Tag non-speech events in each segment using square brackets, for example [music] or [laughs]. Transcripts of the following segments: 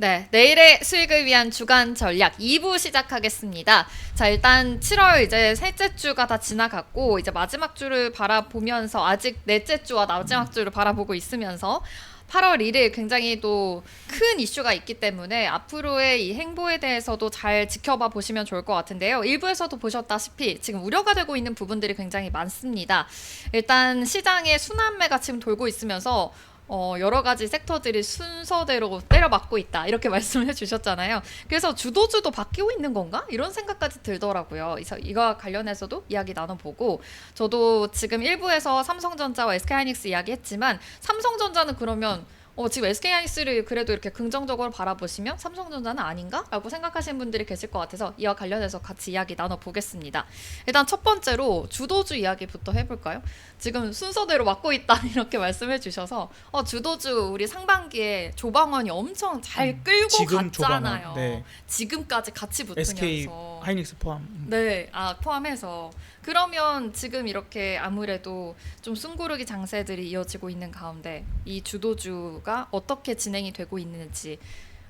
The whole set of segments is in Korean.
네, 내일의 수익을 위한 주간 전략 2부 시작하겠습니다. 자, 일단 7월 이제 셋째 주가 다 지나갔고 이제 마지막 주를 바라보면서 아직 넷째 주와 마지막 주를 바라보고 있으면서 8월 1일 굉장히 또 큰 이슈가 있기 때문에 앞으로의 이 행보에 대해서도 잘 지켜봐 보시면 좋을 것 같은데요. 일부에서도 보셨다시피 지금 우려가 되고 있는 부분들이 굉장히 많습니다. 일단 시장의 순환매가 지금 돌고 있으면서 어, 여러 가지 섹터들이 순서대로 때려맞고 있다 이렇게 [laughs] 말씀을 해주셨잖아요. 그래서 주도주도 바뀌고 있는 건가 이런 생각까지 들더라고요. 그래서 이와 관련해서도 이야기 나눠보고 저도 지금 일부에서 삼성전자와 SK하이닉스 이야기했지만 삼성전자는 그러면 어, 지금 SK하이닉스를 그래도 이렇게 긍정적으로 바라보시면 삼성전자는 아닌가?라고 생각하시는 분들이 계실 것 같아서 이와 관련해서 같이 이야기 나눠보겠습니다. 일단 첫 번째로 주도주 이야기부터 해볼까요? 지금 순서대로 맡고 있다 [laughs] 이렇게 말씀해 주셔서 어, 주도주 우리 상반기에 조방원이 엄청 잘 끌고 지금 갔잖아요. 조방원, 네. 지금까지 같이 붙으면서 SK 하이닉스 포함. 음. 네, 아 포함해서 그러면 지금 이렇게 아무래도 좀 숨고르기 장세들이 이어지고 있는 가운데 이 주도주가 어떻게 진행이 되고 있는지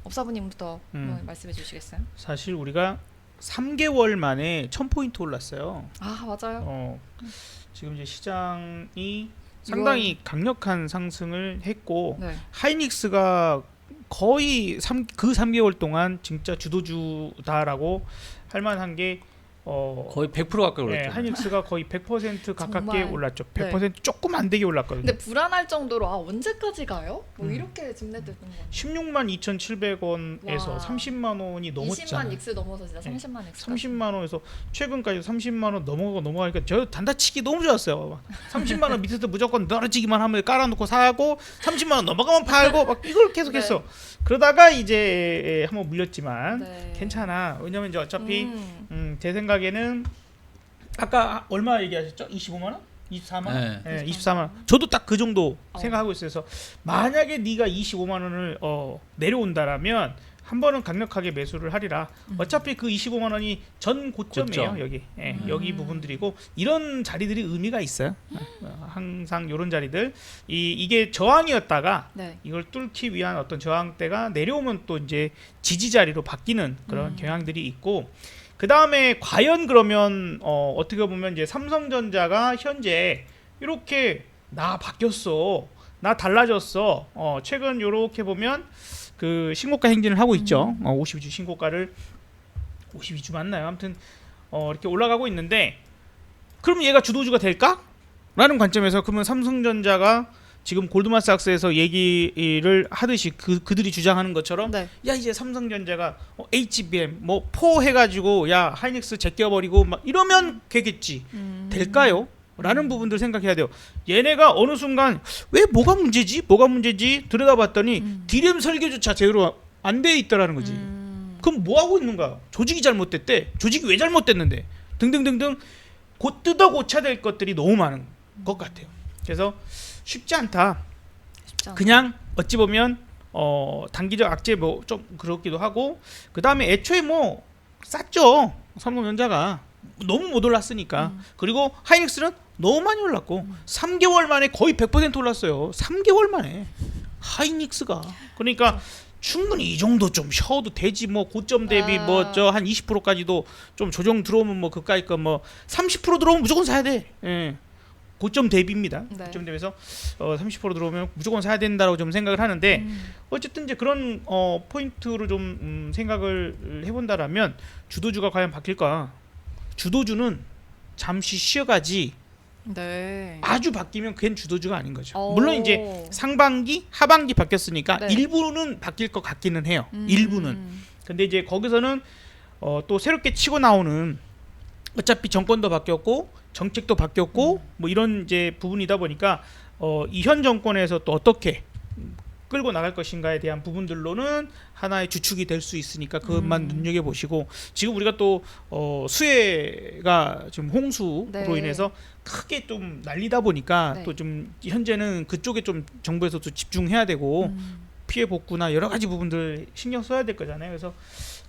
업사부님부터 음. 한번 말씀해 주시겠어요? 사실 우리가 3개월 만에 1000포인트 올랐어요. 아 맞아요. 어, 지금 이제 시장이 상당히 강력한 상승을 했고 네. 하이닉스가 거의 3, 그 3개월 동안 진짜 주도주다라고 할 만한 게 어, 거의 100% 가까이 네, 올랐죠. 하이닉스가 거의 100% 가깝게 정말. 올랐죠. 네. 100% 조금 안 되게 올랐거든요. 근데 불안할 정도로 아 언제까지 가요? 뭐 음. 이렇게 집내되는 거. 16만 2,700원에서 와. 30만 원이 20만 넘었잖아요. 익스 넘어서 진짜 네. 30만 익스. 30만 원에서 최근까지 30만 원 넘어가고 넘어가니까 저 단다치기 너무 좋았어요. 막 30만 원 밑에서 무조건 떨어지기만 하면 깔아놓고 사고 30만 원 넘어가면 팔고 막 이걸 계속했어. 그러다가 이제 한번 물렸지만 네. 괜찮아. 왜냐면 이제 어차피 음. 음, 제 생각 에는 아까 얼마 얘기하셨죠? 25만 원? 24만 원? 네. 네, 24만 원. 저도 딱 그 정도 어. 생각하고 있어요. 그래서 만약에 네가 25만 원을 어, 내려온다라면 한 번은 강력하게 매수를 하리라. 음. 어차피 그 25만 원이 전 고점이에요. 고점. 여기 예, 음. 여기 부분들이고 이런 자리들이 의미가 있어요. 어, 항상 이런 자리들 이 이게 저항이었다가 네. 이걸 뚫기 위한 어떤 저항대가 내려오면 또 이제 지지 자리로 바뀌는 그런 음. 경향들이 있고 그 다음에 과연 그러면 어, 어떻게 보면 이제 삼성전자가 현재 이렇게 나 바뀌었어, 나 달라졌어. 어, 최근 이렇게 보면 그 신고가 행진을 하고 있죠. 어, 52주 신고가를 52주 맞나요? 아무튼 어, 이렇게 올라가고 있는데 그럼 얘가 주도주가 될까? 라는 관점에서 그러면 삼성전자가 지금 골드만삭스에서 얘기를 하듯이 그 그들이 주장하는 것처럼 네. 야 이제 삼성전자가 어, HBM 뭐 포 해가지고 야 하이닉스 제껴버리고 막 이러면 되겠지 음. 될까요? 라는 부분들 생각해야 돼요. 얘네가 어느 순간 왜 뭐가 문제지? 뭐가 문제지? 들여다봤더니 음. 디램 설계조차 제대로 안 돼 있다라는 거지. 음. 그럼 뭐 하고 있는가? 조직이 잘못됐대. 조직이 왜 잘못됐는데? 등등등등 곧 뜯어 고쳐야 될 것들이 너무 많은 것 같아요. 그래서 쉽지 않다. 쉽지. 그냥 어찌 보면 어 단기적 악재 뭐 좀 그렇기도 하고 그 다음에 애초에 뭐 쌌죠 삼성전자가 너무 못 올랐으니까 음. 그리고 하이닉스는 너무 많이 올랐고 3개월 만에 거의 100% 올랐어요 3개월 만에 하이닉스가 그러니까 충분히 이 정도 좀 쉬어도 되지 뭐 고점 대비 아. 뭐저 한 20%까지도 좀 조정 들어오면 뭐 그까이 거뭐30% 들어오면 무조건 사야 돼 예. 고점 대비입니다. 네. 고점 대비해서 어, 30% 들어오면 무조건 사야 된다고 좀 생각을 하는데 음. 어쨌든 이제 그런 어, 포인트로 좀 음, 생각을 해본다라면 주도주가 과연 바뀔까? 주도주는 잠시 쉬어가지 네. 아주 바뀌면 그게 주도주가 아닌 거죠. 오. 물론 이제 상반기, 하반기 바뀌었으니까 네. 일부는 바뀔 것 같기는 해요. 음. 일부는. 근데 이제 거기서는 어, 또 새롭게 치고 나오는 어차피 정권도 바뀌었고 정책도 바뀌었고 음. 뭐 이런 이제 부분이다 보니까 어, 이 현 정권에서 또 어떻게 끌고 나갈 것인가에 대한 부분들로는 하나의 주축이 될 수 있으니까 그것만 음. 눈여겨 보시고 지금 우리가 또 어, 수해가 지금 홍수로 네. 인해서 크게 좀 날리다 보니까 네. 또좀 현재는 그쪽에 좀 정부에서도 집중해야 되고 음. 피해 복구나 여러 가지 부분들 신경 써야 될 거잖아요. 그래서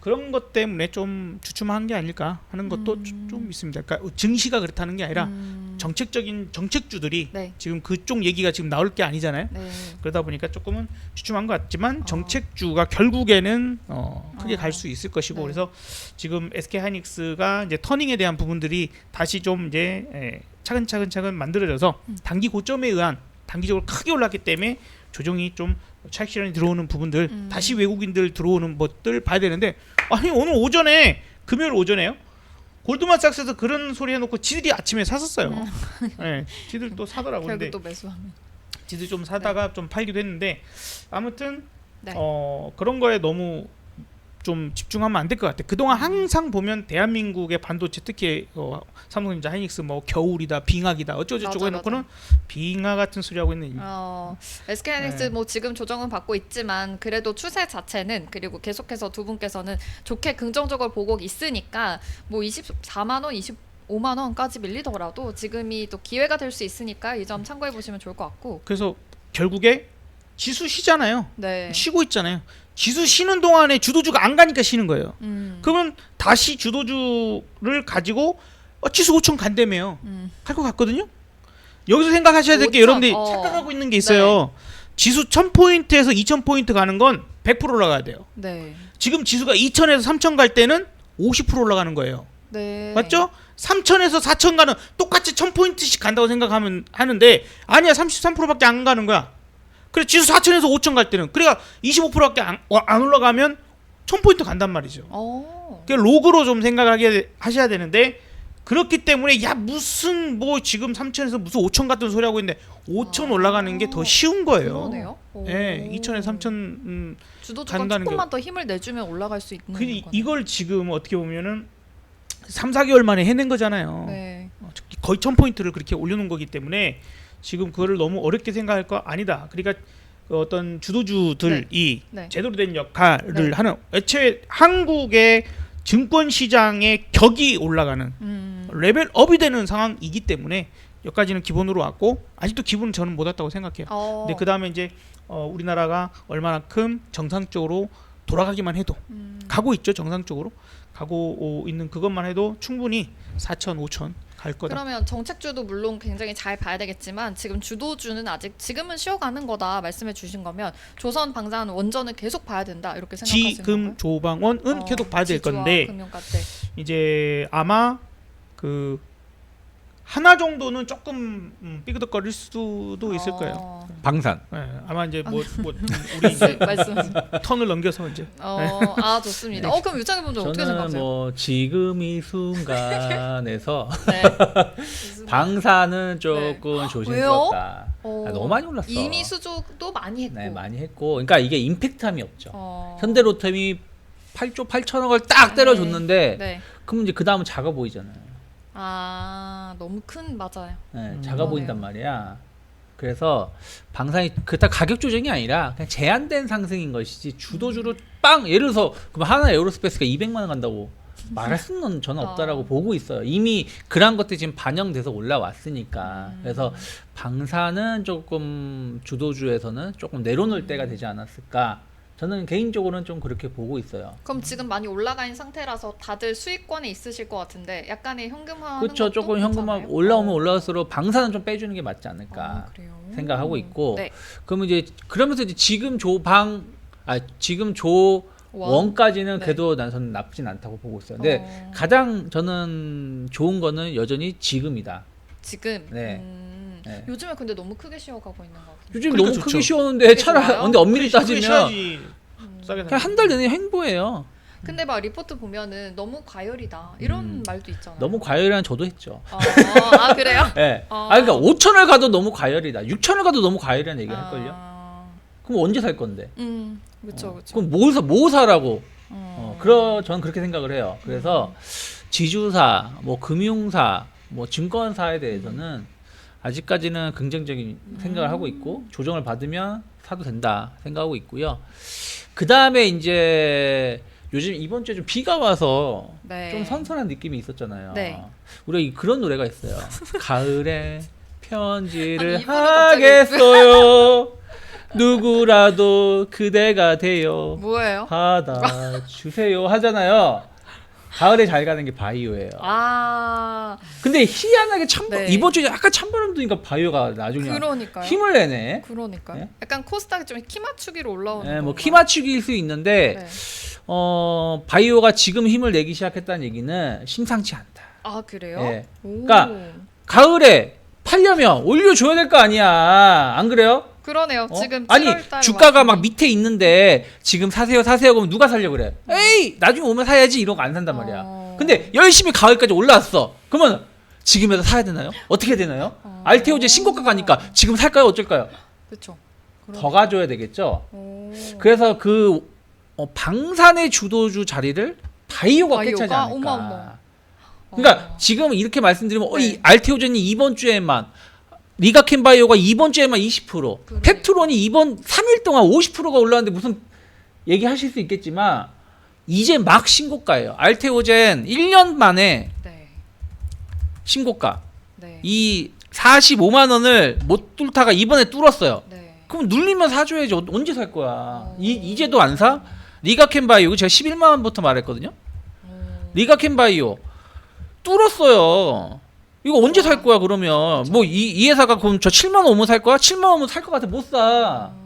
그런 것 때문에 좀 주춤한 게 아닐까 하는 것도 음. 주- 좀 있습니다. 그러니까 증시가 그렇다는 게 아니라 음. 정책적인 정책주들이 네. 지금 그쪽 얘기가 지금 나올 게 아니잖아요. 네. 그러다 보니까 조금은 주춤한 것 같지만 어. 정책주가 결국에는 어, 크게 어. 갈수 있을 것이고 네. 그래서 지금 SK 하이닉스가 이제 터닝에 대한 부분들이 다시 좀 이제 에, 차근차근 차근 만들어져서 음. 단기 고점에 의한 단기적으로 크게 올랐기 때문에 조정이 좀 차익 실현이 들어오는 부분들 음. 다시 외국인들 들어오는 것들 봐야 되는데 아니 오늘 오전에 금요일 오전에요 골드만삭스에서 그런 소리 해놓고 지들이 아침에 샀었어요. 네, 지들 또 사더라고 결국 근데 또 매수하면. 지들 좀 사다가 좀 팔기도 했는데 아무튼 네. 어 그런 거에 너무 좀 집중하면 안 될 것 같아. 그동안 음. 항상 보면 대한민국의 반도체 특히 어, 삼성전자, 하이닉스 뭐 겨울이다, 빙하기다 어쩌고저쩌고 해놓고는 빙하 같은 소리 하고 있는. 이- 어, SK 하이닉스 네. 뭐 지금 조정은 받고 있지만 그래도 추세 자체는 그리고 계속해서 두 분께서는 좋게 긍정적으로 보고 있으니까 뭐 24만 원, 25만 원까지 밀리더라도 지금이 또 기회가 될 수 있으니까 이 점 참고해 보시면 좋을 것 같고. 그래서 결국에 지수 쉬잖아요. 네. 쉬고 있잖아요. 지수 쉬는 동안에 주도주가 안 가니까 쉬는 거예요. 음. 그러면 다시 주도주를 가지고 어, 지수 5천 간다며요. 음. 할것 같거든요. 여기서 생각하셔야 될 게 5천, 여러분들이 어. 착각하고 있는 게 있어요. 지수 1000포인트에서 2000포인트 가는 건 100% 올라가야 돼요. 네. 지금 지수가 2000에서 3000 갈 때는 50% 올라가는 거예요. 네. 맞죠? 3000에서 4000 가는 똑같이 1000포인트씩 간다고 생각하면 하는데 아니야 33%밖에 안 가는 거야. 그래 지수 4000에서 5000갈 때는 그러니까 25%밖에 안, 어, 안 올라가면 1000포인트 간단 말이죠. 어. 그 로그로 좀 생각하게 하셔야 되는데 그렇기 때문에 야 무슨 뭐 지금 3천에서 무슨 5천 같은 소리 하고 있는데 5천 아. 올라가는 게 더 쉬운 거예요. 예, 2천에 3천 음, 주도주가 간다는 조금만 더 힘을 내주면 올라갈 수 있는 그 거네요. 이걸 지금 어떻게 보면은 3, 4개월 만에 해낸 거잖아요. 네. 어, 거의 1000포인트를 그렇게 올려놓은 거기 때문에 지금 그거를 너무 어렵게 생각할 거 아니다. 그러니까 그 어떤 주도주들이 네. 제대로 된 역할을 네. 하는 애초에 한국의 증권 시장의 격이 올라가는 음. 레벨업이 되는 상황이기 때문에 여기까지는 기본으로 왔고 아직도 기분은 저는 못 왔다고 생각해요. 어. 근데 그 다음에 이제 어, 우리나라가 얼마나큼 정상적으로 돌아가기만 해도 음. 가고 있죠 정상적으로 가고 오, 있는 그것만 해도 충분히 4천 5천 갈 거다. 그러면 정책주도 물론 굉장히 잘 봐야 되겠지만 지금 주도주는 아직 지금은 쉬어가는 거다 말씀해 주신 거면 조선 방산 원전은 계속 봐야 된다 이렇게 생각하시는 지금 건가요? 조방원은 어, 계속 봐야 될 지주와 건데 금융가대. 이제 아마 그 하나 정도는 조금 음, 삐그덕거릴 수도 있을 거예요. 어. 방산. 예, 아마 이제 뭐, 뭐 음, 우리 이제 [laughs] 말씀. 턴을 넘겨서 이제 어, 아 좋습니다. 어 그럼 유창희 분들 어떻게 저는 생각하세요? 뭐 지금 이 순간에서 [laughs] 네. [laughs] 방사는 조금 조심스럽다. 어, 아, 너무 많이 올랐어. 이미 수조도 많이 했고. 네, 많이 했고, 그러니까 이게 임팩트함이 없죠. 어. 현대로템이 8조 8천억을 딱 때려줬는데, 네. 그럼 이제 그 다음은 작아 보이잖아요. 아 너무 큰 맞아요. 네, 음. 작아. 보인단 말이야. 그래서 방산이 그렇다 가격 조정이 아니라 그냥 제한된 상승인 것이지 주도주로 빵 예를 들어서 그럼 하나 에어로스페이스가 200만 원 간다고 말할 [laughs] 수는 저는 없다라고 어. 보고 있어요. 이미 그런 것들이 지금 반영돼서 올라왔으니까. 음. 그래서 방사는 조금 주도주에서는 조금 내려놓을 때가 되지 않았을까. 저는 개인적으로는 좀 그렇게 보고 있어요. 그럼 지금 많이 올라가 있는 상태라서 다들 수익권에 있으실 것 같은데 약간의 현금화 그렇죠. 조금 현금화 올라오면 올라갈수록 방사는 좀 빼주는 게 맞지 않을까. 아? 생각하고 있고 네. 그러면 이제 그러면서 이제 지금 조방 아 지금 조 원 까지는 네. 그래도 난 저는 나쁘진 않다고 보고 있어요. 근데 어, 가장 저는 좋은 거는 여전히 지금이다. 지금 네. 음, 네. 요즘에 근데 너무 크게 쉬어가고 있는 것 같아요. 요즘 그러니까 너무 좋죠. 크게 쉬웠는데 그게 차라리 좋아요? 근데 엄밀히 따지면 음. 싸게 그냥 한 달 내내 행보예요. 근데 막 리포트 보면은 너무 과열이다 이런 음. 말도 있잖아요. 너무 과열이란 저도 했죠. 아, 아 그래요? [laughs] 예. 어. 아 그러니까 5천을 가도 너무 과열이다. 6천을 가도 너무 과열이라는 얘기를 할 걸요. 아, 그럼 언제 살 건데? 음, 그렇죠, 어, 그렇죠. 그럼 뭐 사, 뭐 사라고? 음. 어, 그러 저는 그렇게 생각을 해요. 그래서 지주사, 뭐 금융사, 뭐 증권사에 대해서는 아직까지는 긍정적인 생각을 하고 있고 조정을 받으면 사도 된다 생각하고 있고요. 그 다음에 이제 요즘 이번 주에 좀 비가 와서 네. 좀 선선한 느낌이 있었잖아요. 네. 우리가 이- 그런 노래가 있어요. [laughs] 가을에 편지를 아니, 하겠어요. [laughs] 누구라도 그대가 되어 뭐예요? 받아 주세요 하잖아요. 가을에 잘 가는 게 바이오예요. 아 근데 희한하게 참 네. 이번 주에 약간 찬바람 드니까 바이오가 나중에 그러니까요. 힘을 내네. 그러니까요. 네? 약간 코스닥이 좀 키 맞추기로 올라오는. 예, 뭐 건가? 키 맞추기일 수 있는데 네. 어 바이오가 지금 힘을 내기 시작했다는 얘기는 심상치 않다. 아 그래요? 예. 오. 그러니까 가을에 팔려면 올려줘야 될 거 아니야. 안 그래요? 그러네요. 어? 지금 아니 7월달 주가가 막 밑에 있는데 지금 사세요 사세요 그러면 누가 살려 그래? 에이 나중에 오면 사야지 이런 거 안 산단 말이야. 어. 근데 열심히 가을까지 올라왔어. 그러면 지금에서 사야 되나요? 어떻게 되나요? 어. 알테오제 신고가 가니까 지금 살까요? 어쩔까요? 그렇죠. 더 가줘야 되겠죠. 오. 그래서 그 어, 방산의 주도주 자리를 바이오가 바이오가? 깨차지 않을까. 어머. 그러니까 어. 지금 이렇게 말씀드리면 어, 이 네. 알테오젠이 이번 주에만 리가켄 바이오가 이번 주에만 20% 그래. 펩트론이 이번 3일 동안 50%가 올랐는데 무슨 얘기하실 수 있겠지만 이제 막 신고가예요. 알테오젠 1년 만에 네. 신고가. 네. 이 45만 원을 못 뚫다가 이번에 뚫었어요. 네. 그럼 눌리면 사줘야지. 어- 언제 살 거야? 어. 이, 이제도 안 사? 리가켄 바이오 제가 11만 원부터 말했거든요. 어. 리가켄 바이오 뚫었어요. 이거 언제 살 거야 그러면 뭐 이 이 회사가 그럼 저 7만 원 오면 살 거야? 7만 원 오면 살 것 같아 못 사. 어.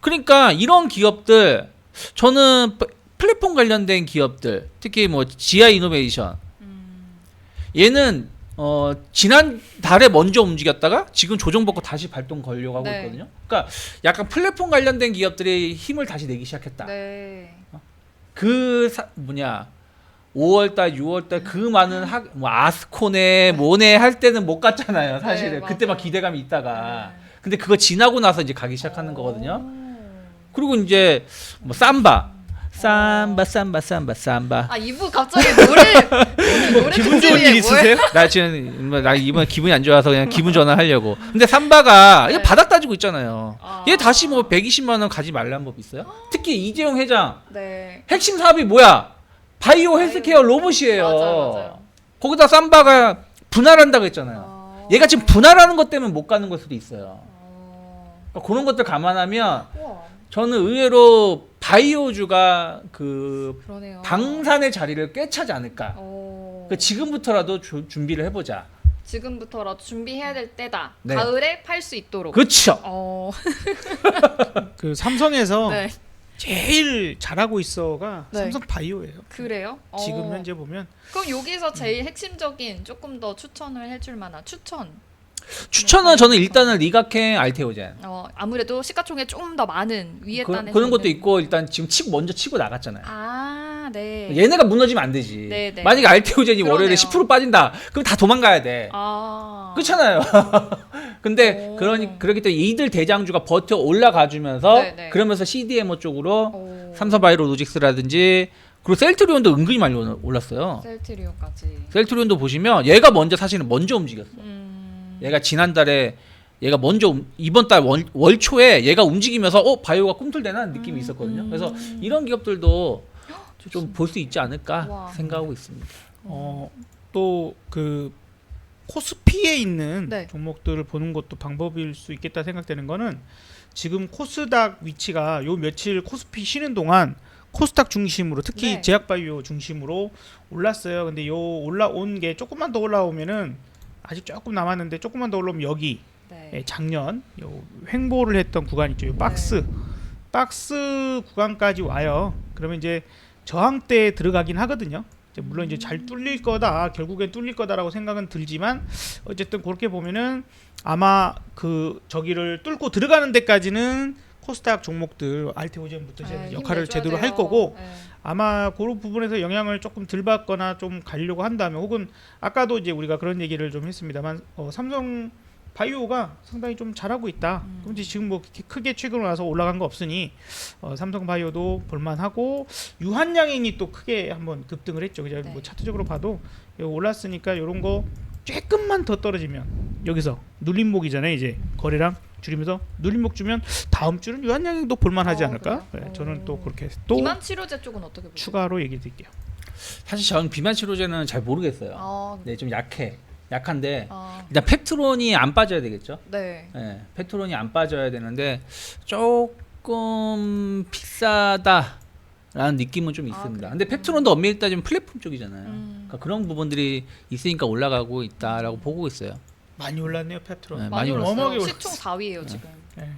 그러니까 이런 기업들 저는 플- 플랫폼 관련된 기업들 특히 뭐 지아 이노베이션 음. 얘는 어 지난 달에 먼저 움직였다가 지금 조정받고 다시 발동 걸려고 하고 네. 있거든요. 그러니까 약간 플랫폼 관련된 기업들이 힘을 다시 내기 시작했다. 네. 그 사, 뭐냐 5월달, 6월달 그 많은 학, 뭐 아스코네, 모네 할 때는 못 갔잖아요. 사실은 네, 그때 막. 기대감이 있다가. 네. 근데 그거 지나고 나서 이제 가기 시작하는 거거든요. 오. 그리고 이제 뭐 삼바, 삼바, 삼바, 삼바, 삼바. 아 이부 갑자기 노래 오늘 [laughs] 노래 기분 좋은 특집이에요, 일 있으세요? 나 지금 뭐나 이번 기분이 안 좋아서 그냥 기분 전환하려고. 근데 삼바가 네. 바닥 따지고 있잖아요. 아. 얘 다시 뭐 120만 원 가지 말라는 법 있어요? 특히 이재용 회장 네. 핵심 사업이 뭐야? 바이오 헬스케어 로봇이에요. 맞아요, 맞아요. 거기다 삼바가 분할한다고 했잖아요. 어. 얘가 지금 분할하는 것 때문에 못 가는 걸 수도 있어요. 어. 그러니까 그런 것들 감안하면 우와. 저는 의외로 바이오주가 그 그러네요. 방산의 자리를 꿰차지 않을까. 어. 그러니까 지금부터라도 주- 준비를 해보자. 지금부터라도 준비해야 될 때다. 네. 가을에 팔 수 있도록. 그렇죠. 어. [laughs] 그 삼성에서 네. 제일 잘하고 있어가 네. 삼성 바이오예요. 그래요? 지금 어. 현재 보면 그럼 여기서 제일 핵심적인 조금 더 추천을 해줄 만한 추천. 추천은 저는 일단은 리가켄 알테오젠. 어 아무래도 시가총액 조금 더 많은 위에 그, 단에 그런 것도 있고 일단 지금 치고 먼저 치고 나갔잖아요. 아 네. 얘네가 무너지면 안 되지. 네, 네. 만약에 알테오젠이 월요일에 그러네요. 10% 빠진다. 그럼 다 도망가야 돼. 아 그렇잖아요. [laughs] 근데 오. 그러니 그렇기 때문에 이들 대장주가 버텨 올라가 주면서 네, 네. 그러면서 CDMO 쪽으로 오. 삼성바이오 로직스라든지 그리고 셀트리온도 은근히 많이 올랐어요. 셀트리온까지. 셀트리온도 보시면 얘가 먼저 사실은 먼저 움직였어. 음. 얘가 지난달에 얘가 먼저 움- 이번 달 월, 월 초에 얘가 움직이면서 어 바이오가 꿈틀대는 느낌이 있었거든요. 음. 그래서 이런 기업들도 좀 [gasps] 볼 수 있지 않을까 와. 생각하고 있습니다. 어, 또 그 코스피에 있는 네. 종목들을 보는 것도 방법일 수 있겠다 생각되는 거는 지금 코스닥 위치가 요 며칠 코스피 쉬는 동안 코스닥 중심으로 특히 네. 제약바이오 중심으로 올랐어요. 근데 요 올라온 게 조금만 더 올라오면은 아직 조금 남았는데 조금만 더 올라오면 여기 네. 예, 작년 요 횡보를 했던 구간 있죠. 요 박스 박스 구간까지 와요. 그러면 이제 저항대에 들어가긴 하거든요. 이제 물론 이제 잘 뚫릴 거다. 결국엔 뚫릴 거다라고 생각은 들지만 어쨌든 그렇게 보면은 아마 그 저기를 뚫고 들어가는 데까지는 코스닥 종목들 알테오젠부터 네, 역할을 제대로 돼요. 할 거고 네. 아마 그런 부분에서 영향을 조금 덜 받거나 좀 가려고 한다면 혹은 아까도 이제 우리가 그런 얘기를 좀 했습니다만 어, 삼성 바이오가 상당히 좀 잘하고 있다. 음. 그럼 이제 지금 뭐 크게 최근 와서 올라간 거 없으니 어, 삼성 바이오도 볼만하고 유한양행이 또 크게 한번 급등을 했죠. 그죠? 네. 뭐 차트적으로 봐도 올랐으니까 이런 거 조금만 더 떨어지면 여기서 눌림목이잖아요. 이제 거래량 줄이면서 눌림목 주면 다음 주는 유한양행도 볼만하지 어, 않을까? 네, 저는 또 어. 그렇게 또 비만 치료제 쪽은 어떻게 보세요? 추가로 얘기 드릴게요. 사실 저는 비만 치료제는 잘 모르겠어요. 아, 네, 좀 약해. 약한데 아, 일단 페트론이 안 빠져야 되겠죠. 네. 예, 페트론이 안 빠져야 되는데 조금 비싸다라는 느낌은 좀 아, 있습니다. 그래요? 근데 페트론도 엄밀히 따지면 플랫폼 쪽이잖아요. 음. 그러니까 그런 부분들이 있으니까 올라가고 있다라고 보고 있어요. 많이 올랐네요 페트롤. 네, 많이 많이 올랐어요. 어마어마하게 올랐어요. 시총 4위예요 지금. 네.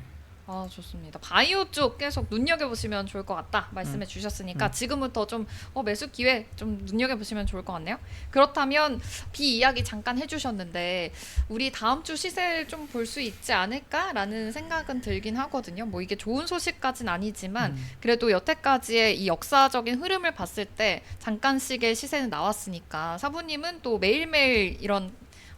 아 좋습니다. 바이오 쪽 계속 눈여겨 보시면 좋을 것 같다 음. 말씀해 주셨으니까 지금부터 좀 어, 매수 기회 좀 눈여겨 보시면 좋을 것 같네요. 그렇다면 비 이야기 잠깐 해주셨는데 우리 다음 주 시세를 좀 볼 수 있지 않을까라는 생각은 들긴 하거든요. 뭐 이게 좋은 소식까지는 아니지만 음. 그래도 여태까지의 이 역사적인 흐름을 봤을 때 잠깐씩의 시세는 나왔으니까 사부님은 또 매일매일 이런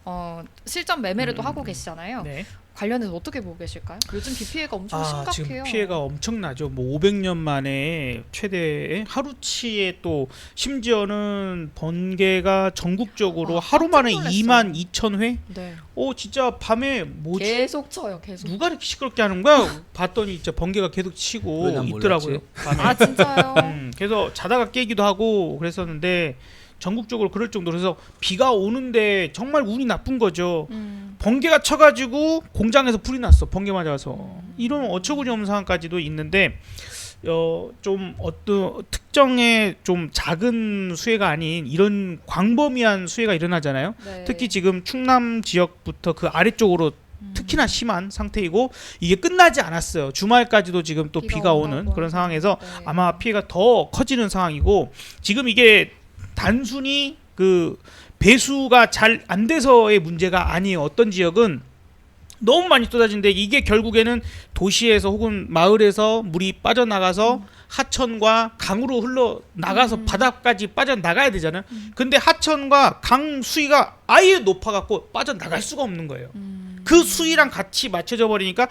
어, 실전 매매를 또 음, 하고 음. 계시잖아요. 네. 관련해서 어떻게 보고 계실까요? 요즘 비 피해가 엄청 아, 심각해요. 지금 피해가 엄청나죠. 뭐 500년 만에 최대 하루치에 또 심지어는 번개가 전국적으로 아, 하루 만에 깜짝 2만 2천 회? 네. 오 진짜 밤에 뭐지? 계속 쳐요, 계속. 누가 이렇게 시끄럽게 하는 거야? 봤더니 진짜 번개가 계속 치고 왜 난 있더라고요. 밤에. 아 진짜요? 음, 그래서 자다가 깨기도 하고 그랬었는데 전국적으로 그럴 정도로 해서 비가 오는데 정말 운이 나쁜 거죠. 음. 번개가 쳐가지고 공장에서 불이 났어. 번개 맞아서 이런 어처구니 없는 상황까지도 있는데 어, 좀 어떤 특정의 좀 작은 수해가 아닌 이런 광범위한 수해가 일어나잖아요. 네. 특히 지금 충남 지역부터 그 아래쪽으로 음. 특히나 심한 상태이고 이게 끝나지 않았어요. 주말까지도 지금 또 비가 비가 오는 그런. 상황에서 네. 아마 피해가 더 커지는 상황이고 지금 이게 단순히 그 배수가 잘 안 돼서의 문제가 아니에요. 어떤 지역은 너무 많이 쏟아지는데 이게 결국에는 도시에서 혹은 마을에서 물이 빠져나가서 하천과 강으로 흘러 나가서 음. 바닥까지 빠져 나가야 되잖아요. 근데 하천과 강 수위가 아예 높아 갖고 빠져 나갈 수가 없는 거예요. 음. 그 수위랑 같이 맞춰져 버리니까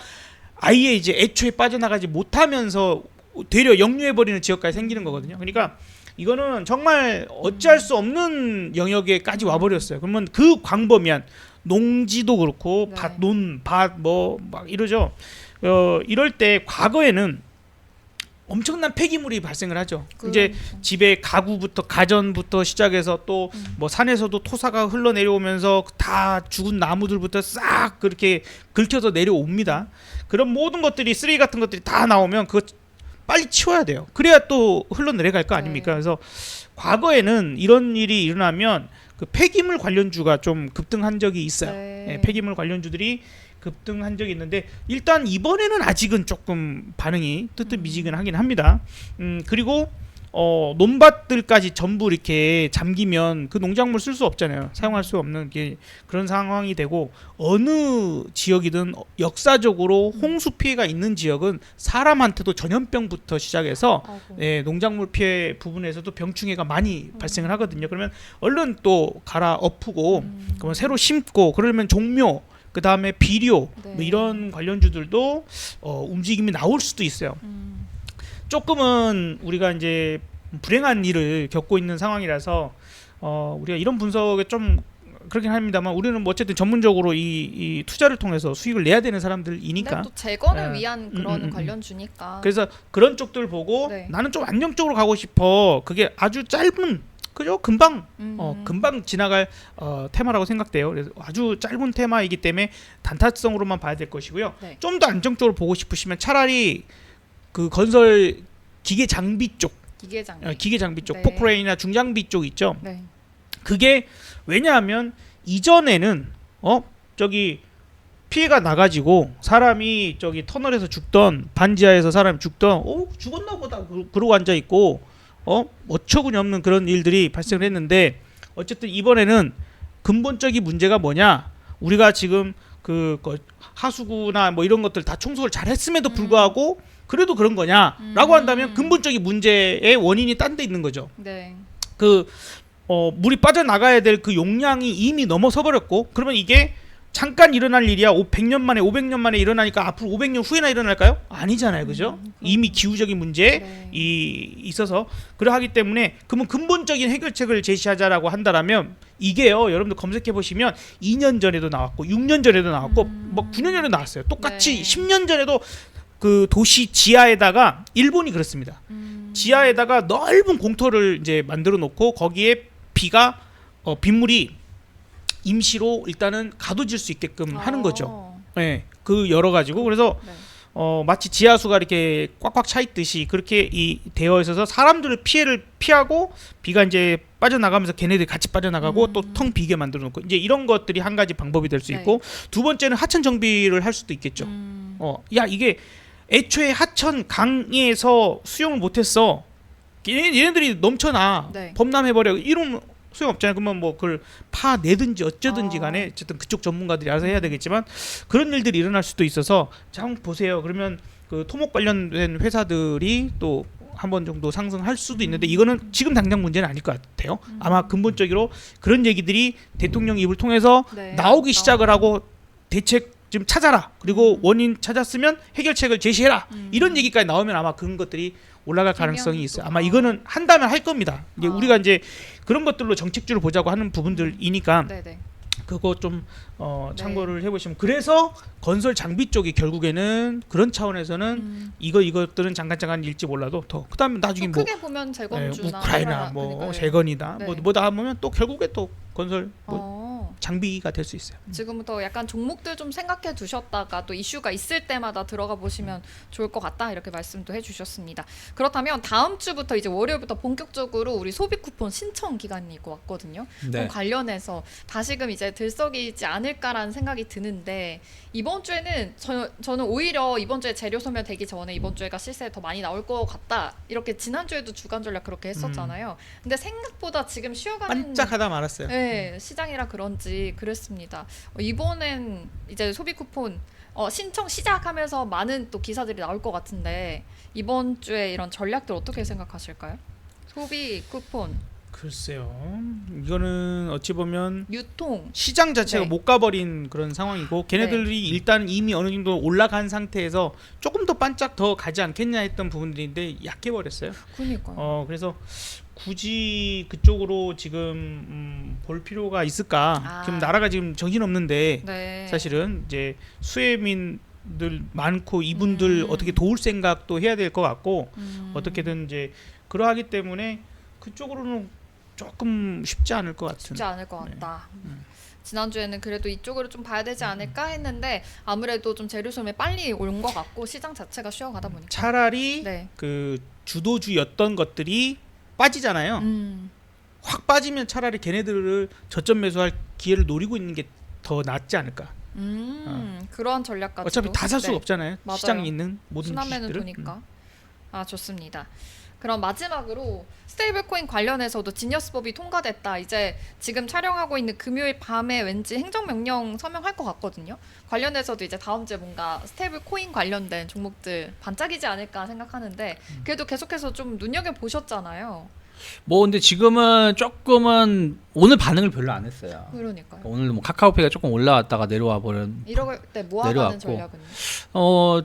아예 이제 애초에 빠져나가지 못하면서 되려 역류해 버리는 지역까지 생기는 거거든요. 그러니까 이거는 정말 어찌할 수 없는 영역에까지 와 버렸어요. 그러면 그 광범위한 농지도 그렇고 네. 밭, 논, 밭 뭐 막 이러죠. 어 이럴 때 과거에는 엄청난 폐기물이 발생을 하죠. 이제 그러니까. 집에 가구부터 가전부터 시작해서 또 뭐 산에서도 토사가 흘러내려오면서 다 죽은 나무들부터 싹 그렇게 긁혀서 내려옵니다. 그런 모든 것들이 쓰레기 같은 것들이 다 나오면 그거 빨리 치워야 돼요. 그래야 또 흘러내려갈 거 아닙니까? 네. 그래서 과거에는 이런 일이 일어나면 그 폐기물 관련주가 좀 급등한 적이 있어요. 네. 예, 폐기물 관련주들이 급등한 적이 있는데 일단 이번에는 아직은 조금 반응이 뜨뜻미지근하긴 합니다. 음 그리고 어 논밭들까지 전부 이렇게 잠기면 그 농작물 쓸 수 없잖아요. 사용할 수 없는 게 그런 상황이 되고 어느 지역이든 역사적으로 홍수 피해가 있는 지역은 사람한테도 전염병부터 시작해서 아이고. 네, 농작물 피해 부분에서도 병충해가 많이 발생을 하거든요. 그러면 얼른 또 갈아 엎고 음. 그러면 새로 심고 그러면 종묘 그 다음에 비료 네. 뭐 이런 관련주들도 어, 움직임이 나올 수도 있어요. 음. 조금은 우리가 이제 불행한 일을 겪고 있는 상황이라서 어, 우리가 이런 분석에 좀 그렇긴 합니다만 우리는 뭐 어쨌든 전문적으로 이, 이 투자를 통해서 수익을 내야 되는 사람들이니까 근데 또 재건을 네. 위한 음, 그런 음, 음, 음. 관련 주니까. 그래서 그런 쪽들 보고 네. 나는 좀 안정적으로 가고 싶어 그게 아주 짧은 그죠 금방 음. 어, 금방 지나갈 어, 테마라고 생각돼요. 그래서 아주 짧은 테마이기 때문에 단타성으로만 봐야 될 것이고요. 네. 좀더 안정적으로 보고 싶으시면 차라리 그 건설 기계 장비 쪽, 기계장. 어, 기계 장비 쪽, 네. 포크레인이나 중장비 쪽 있죠. 네. 그게 왜냐하면 이전에는 어 저기 피해가 나가지고 사람이 저기 터널에서 죽던 반지하에서 사람이 죽던 어 죽었나 보다 그- 그러고 앉아 있고 어 어처구니 없는 그런 일들이 발생을 했는데 어쨌든 이번에는 근본적인 문제가 뭐냐 우리가 지금 그 거- 하수구나 뭐 이런 것들 다 청소를 잘 했음에도 불구하고 그래도 그런 거냐라고 음. 한다면 근본적인 문제의 원인이 딴 데 있는 거죠. 네. 그 어, 물이 빠져나가야 될 그 용량이 이미 넘어서 버렸고 그러면 이게 잠깐 일어날 일이야. 100년 만에 500년 만에 일어나니까 앞으로 500년 후에나 일어날까요? 아니잖아요. 그죠? 이미 기후적인 문제에 네. 이 있어서 그러 하기 때문에 그러면 근본적인 해결책을 제시하자라고 한다라면 이게요. 여러분들 검색해 보시면 2년 전에도 나왔고 6년 전에도 나왔고 음. 뭐 9년 전에 나왔어요. 똑같이 네. 10년 전에도 그 도시 지하에다가 일본이 그렇습니다. 음. 지하에다가 넓은 공터를 이제 만들어 놓고 거기에 비가 어, 빗물이 임시로 일단은 가둬질 수 있게끔 하는 거죠. 어, 예. 그 여러 가지고 그래서 네. 어 마치 지하수가 이렇게 꽉꽉 차 있듯이 그렇게 이 되어 있어서 사람들을 피해를 피하고 비가 이제 빠져나가면서 걔네들이 같이 빠져나가고 음. 또텅 비게 만들어 놓고 이제 이런 것들이 한 가지 방법이 될수 네. 있고 두 번째는 하천 정비를 할 수도 있겠죠. 음, 어, 야 이게 애초에 하천 강에서 수영을 못했어. 얘네, 얘네들이 넘쳐나 네. 범람해버려. 이러면 소용 없잖아요. 그러면 뭐 그걸 파내든지 어쩌든지 어. 간에 어쨌든 그쪽 전문가들이 알아서 해야 되겠지만 그런 일들이 일어날 수도 있어서 자 한번 보세요. 그러면 그 토목 관련된 회사들이 또 한 번 정도 상승할 수도 있는데 이거는 지금 당장 문제는 아닐 것 같아요. 아마 근본적으로 그런 얘기들이 대통령 입을 통해서 네. 나오기 시작을 하고 대책 좀 찾아라. 그리고 원인 찾았으면 해결책을 제시해라. 음. 이런 얘기까지 나오면 아마 그런 것들이 올라갈 가능성이 있어요. 또. 아마 이거는 한다면 할 겁니다. 이제 아. 우리가 이제 그런 것들로 정책주를 보자고 하는 부분들이니까 네네. 그거 좀 어, 네. 참고를 해보시면 그래서 건설 장비 쪽이 결국에는 그런 차원에서는 음. 이거 이것들은 잠깐 잠깐 일지 몰라도 더 그다음에 나중에 좀뭐 크게 보면 예, 재건주나 우크라이나 우크라이나, 뭐 그러니까, 예. 재건이다 네. 뭐 뭐다 보면 또 결국에 또 건설 뭐 어. 장비가 될 수 있어요. 지금부터 약간 종목들 좀 생각해 두셨다가 또 이슈가 있을 때마다 들어가 보시면 좋을 것 같다 이렇게 말씀도 해주셨습니다. 그렇다면 다음 주부터 이제 월요일부터 본격적으로 우리 소비 쿠폰 신청 기간이 왔거든요. 네. 그럼 관련해서 다시금 이제 들썩이지 않을까라는 생각이 드는데 이번 주에는 저, 저는 오히려 이번 주에 재료 소멸 되기 전에 이번 주에가 실세 더 많이 나올 것 같다 이렇게 지난 주에도 주간 전략 그렇게 했었잖아요. 근데 생각보다 지금 쉬어가는 반짝하다 말았어요. 네, 시장이라 그런 지 그랬습니다. 어, 이번엔 이제 소비 쿠폰 어, 신청 시작하면서 많은 또 기사들이 나올 것 같은데 이번 주에 이런 전략들 어떻게 생각하실까요? 소비 쿠폰 글쎄요. 이거는 어찌 보면 유통 시장 자체가 네. 못 가버린 그런 상황이고 걔네들이 일단 이미 어느 정도 올라간 상태에서 조금 더 반짝 더 가지 않겠냐 했던 부분들인데 약해 버렸어요. 그니까 요. 어 그래서 굳이 그쪽으로 지금 음, 볼 필요가 있을까? 아. 지금 나라가 지금 정신 없는데 네. 사실은 이제 수혜민들 많고 이분들 음. 어떻게 도울 생각도 해야 될 것 같고 음. 어떻게든 이제 그러하기 때문에 그쪽으로는 조금 쉽지 않을 것 같은. 쉽지 않을 것 네. 같다. 음. 지난주에는 그래도 이쪽으로 좀 봐야 되지 않을까 했는데 아무래도 좀 재료 소매 빨리 온 것 같고 시장 자체가 쉬어가다 보니까 차라리 네. 그 주도주였던 것들이 빠지잖아요. 음. 확 빠지면 차라리 걔네들을 저점 매수할 기회를 노리고 있는 게 더 낫지 않을까. 음. 그러한 전략까지 어차피 다 살 수가 네. 없잖아요. 맞아요. 시장에 있는 모든 순환매는 주식들은. 음. 도니까. 아 좋습니다. 그럼 마지막으로 스테이블 코인 관련해서도 지니어스법이 통과됐다. 이제 지금 촬영하고 있는 금요일 밤에 왠지 행정명령 서명할 것 같거든요. 관련해서도 이제 다음 주에 뭔가 스테이블 코인 관련된 종목들 반짝이지 않을까 생각하는데 음. 그래도 계속해서 좀 눈여겨 보셨잖아요. 뭐 근데 지금은 조금은 오늘 반응을 별로 안 했어요. 그러니까요. 그러니까 오늘 뭐 카카오페이가 조금 올라왔다가 내려와 버린 이럴 때 모아가는 내려왔고. 전략은요. 어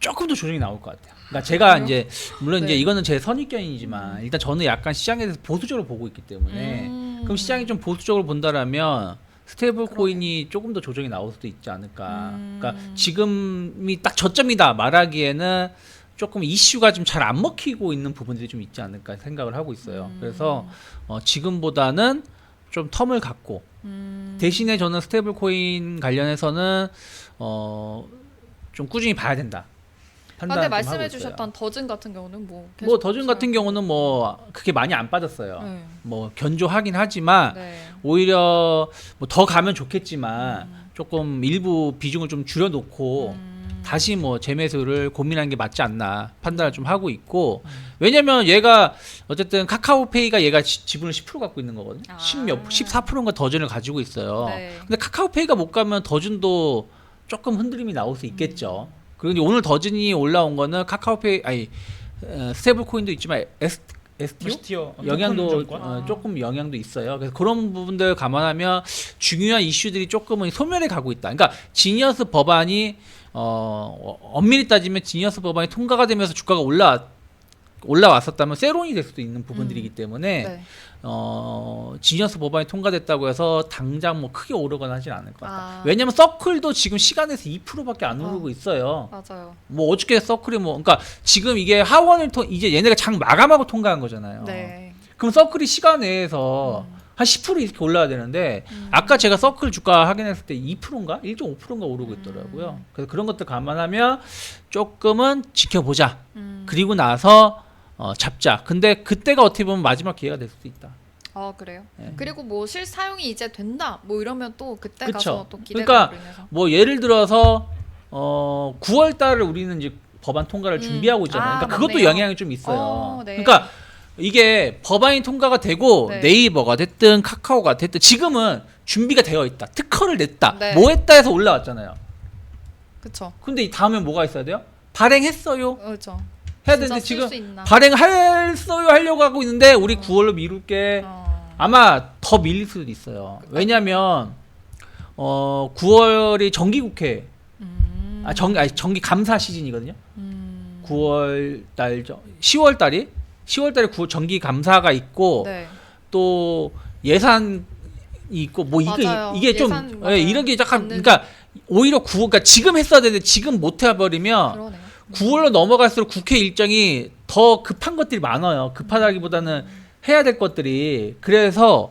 조금 더 조정이 나올 것 같아요. 그러니까 제가? 이제 물론 네. 이제 이거는 제 선입견이지만 일단 저는 약간 시장에 대해서 보수적으로 보고 있기 때문에 음. 그럼 시장이 좀 보수적으로 본다라면 스테이블. 코인이 조금 더 조정이 나올 수도 있지 않을까. 음. 그러니까 지금이 딱 저점이다 말하기에는 조금 이슈가 좀 잘 안 먹히고 있는 부분들이 좀 있지 않을까 생각을 하고 있어요. 음. 그래서 어, 지금보다는 좀 텀을 갖고 음. 대신에 저는 스테이블 코인 관련해서는 어, 좀 꾸준히 봐야 된다. 판단 근데 좀 말씀해. 주셨던 더즌 같은 경우는 뭐 뭐 더준 같은 없어요. 경우는 뭐 그게 많이 안 빠졌어요. 네. 뭐 견조하긴 하지만 네. 오히려 뭐 더 가면 좋겠지만 음. 조금 일부 비중을 좀 줄여놓고 음. 다시 뭐 재매수를 고민하는 게 맞지 않나 판단을 좀 하고 있고 음. 왜냐면 얘가 어쨌든 카카오페이가 얘가 지, 지분을 10% 갖고 있는 거거든요. 아. 10몇 14%인가 더준을 가지고 있어요. 네. 근데 카카오페이가 못 가면 더준도 조금 흔들림이 나올 수 있겠죠. 음. 그리고 오늘 더준이 올라온 거는 카카오페이 아니 어, 스테이블 코인도 있지만 S STO 스티어 영향도? 어, 조금 영향도 있어요. 그래서 그런 부분들 감안하면 중요한 이슈들이 조금은 소멸해 가고 있다. 그러니까 지니어스 법안이 어, 엄밀히 따지면 지니어스 법안이 통과가 되면서 주가가 올라 올라왔었다면 세론이 될 수도 있는 부분들이기 때문에 네. 어, 지니어스 법안이 통과됐다고 해서 당장 뭐 크게 오르거나 하진 않을 것 같다. 아. 왜냐면 서클도 지금 시간에서 2%밖에 안 아. 오르고 있어요. 맞아요. 뭐 어저께 서클이 뭐 그러니까 지금 이게 하원을 통 이제 얘네가 장 마감하고 통과한 거잖아요. 네. 그럼 서클이 시간 내에서 음. 한 10% 이렇게 올라야 되는데 음. 아까 제가 서클 주가 확인했을 때 2%인가 1.5%인가 오르고 음. 있더라고요. 그래서 그런 것들 감안하면 조금은 지켜보자. 음. 그리고 나서 어, 잡자. 근데 그때가 어떻게 보면 마지막 기회가 될 수도 있다. 아 그래요. 예. 그리고 뭐 실 사용이 이제 된다. 뭐 이러면 또 그때 그쵸. 가서 또 기대가 그러니까 오르면서. 뭐 예를 들어서 어 9월 달을 우리는 이제 법안 통과를 음. 준비하고 있잖아요. 아, 그러니까 그것도 맞네요. 영향이 좀 있어요. 어, 네. 그러니까 이게 법안이 통과가 되고 네. 네이버가 됐든 카카오가 됐든 지금은 준비가 되어 있다. 특허를 냈다. 네. 뭐 했다 해서 올라왔잖아요. 그쵸. 근데 이 다음엔 뭐가 있어야 돼요? 발행했어요. 그렇죠. 해야 되는데 쓸 지금? 발행했어요 하려고 하고 있는데 우리 어. 9월로 미룰게. 어. 아마 더 밀릴 수도 있어요. 왜냐면 어 9월이 정기국회 음. 아 정, 아니 정기 감사 시즌이거든요. 음. 9월 달, 10월 달이 10월 달에 9월 정기 감사가 있고 네. 또 예산 이 있고 뭐 이게 맞아요. 이게 좀 예산 예. 이런 게 약간 그러니까 오히려 9월 그러니까 지금 했어야 되는데 지금 못 해버리면 그러네요. 9월로 넘어갈수록 국회 일정이 더 급한 것들이 많아요. 급하다기보다는 해야 될 것들이. 그래서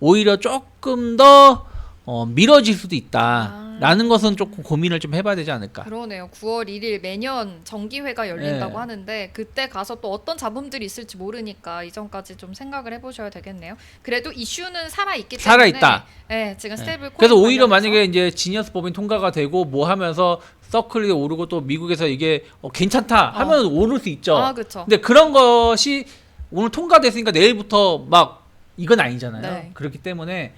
오히려 조금 더 어, 미뤄질 수도 있다 라는 것은 조금 고민을 좀 해봐야 되지 않을까. 그러네요. 9월 1일 매년 정기회가 열린다고 네. 하는데 그때 가서 또 어떤 잡음들이 있을지 모르니까 이전까지 좀 생각을 해보셔야 되겠네요. 그래도 이슈는 살아 있기 때문에 살아있다. 네, 지금 네. 스테이블 코인 그래서 오히려 관련해서 만약에 이제 지니어스 법인 통과가 되고 뭐 하면서 서클이 오르고 또 미국에서 이게 어, 괜찮다 하면 오를 수 있죠. 아 그렇죠. 근데 그런 것이 오늘 통과됐으니까 내일부터 막 이건 아니잖아요. 네. 그렇기 때문에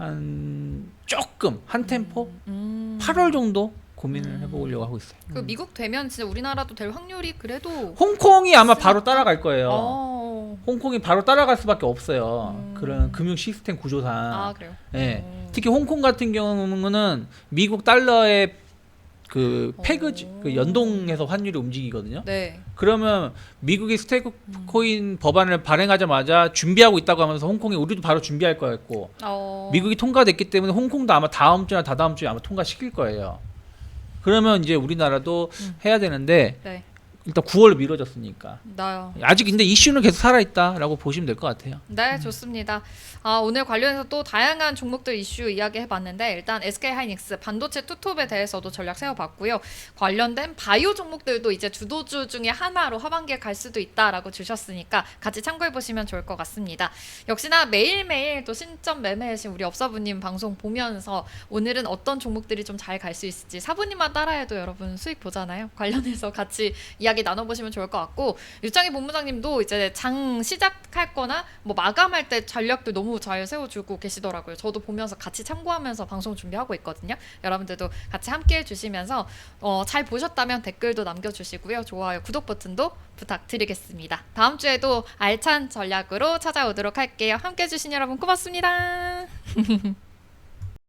한 조금 한 템포 음. 8월 정도 고민을 음. 해보려고 하고 있어요. 그 미국 되면 진짜 우리나라도 될 확률이 그래도 홍콩이 아마 바로 따라갈 거예요. 어. 홍콩이 바로 따라갈 수밖에 없어요. 음. 그런 금융 시스템 구조상. 아 그래요. 예. 어. 특히 홍콩 같은 경우는 미국 달러의 그 어. 페그 그 연동해서 환율이 움직이거든요. 네. 그러면 미국이 스테이크 코인 법안을 발행하자마자 준비하고 있다고 하면서 홍콩이 우리도 바로 준비할 거였고 어. 미국이 통과됐기 때문에 홍콩도 아마 다음 주나 다다음 주에 아마 통과시킬 거예요. 그러면 이제 우리나라도 음. 해야 되는데 네. 일단 9월로 미뤄졌으니까 나요. 아직 근데 이슈는 계속 살아 있다라고 보시면 될 것 같아요. 네, 좋습니다. 아, 오늘 관련해서 또 다양한 종목들 이슈 이야기해봤는데 일단 SK 하이닉스 반도체 투톱에 대해서도 전략 세워봤고요. 관련된 바이오 종목들도 이제 주도주 중에 하나로 하반기에 갈 수도 있다라고 주셨으니까 같이 참고해보시면 좋을 것 같습니다. 역시나 매일매일 또 신점 매매하신 우리 업사부님 방송 보면서 오늘은 어떤 종목들이 좀 잘 갈 수 있을지 사부님만 따라해도 여러분 수익 보잖아요. 관련해서 같이 이야기 나눠보시면 좋을 것 같고 유창희 본부장님도 이제 장 시작할 거나 뭐 마감할 때 전략도 너무 잘 세워주고 계시더라고요. 저도 보면서 같이 참고하면서 방송 준비하고 있거든요. 여러분들도 같이 함께 해주시면서 어, 잘 보셨다면 댓글도 남겨주시고요. 좋아요, 구독 버튼도 부탁드리겠습니다. 다음 주에도 알찬 전략으로 찾아오도록 할게요. 함께 해주신 여러분 고맙습니다. [laughs]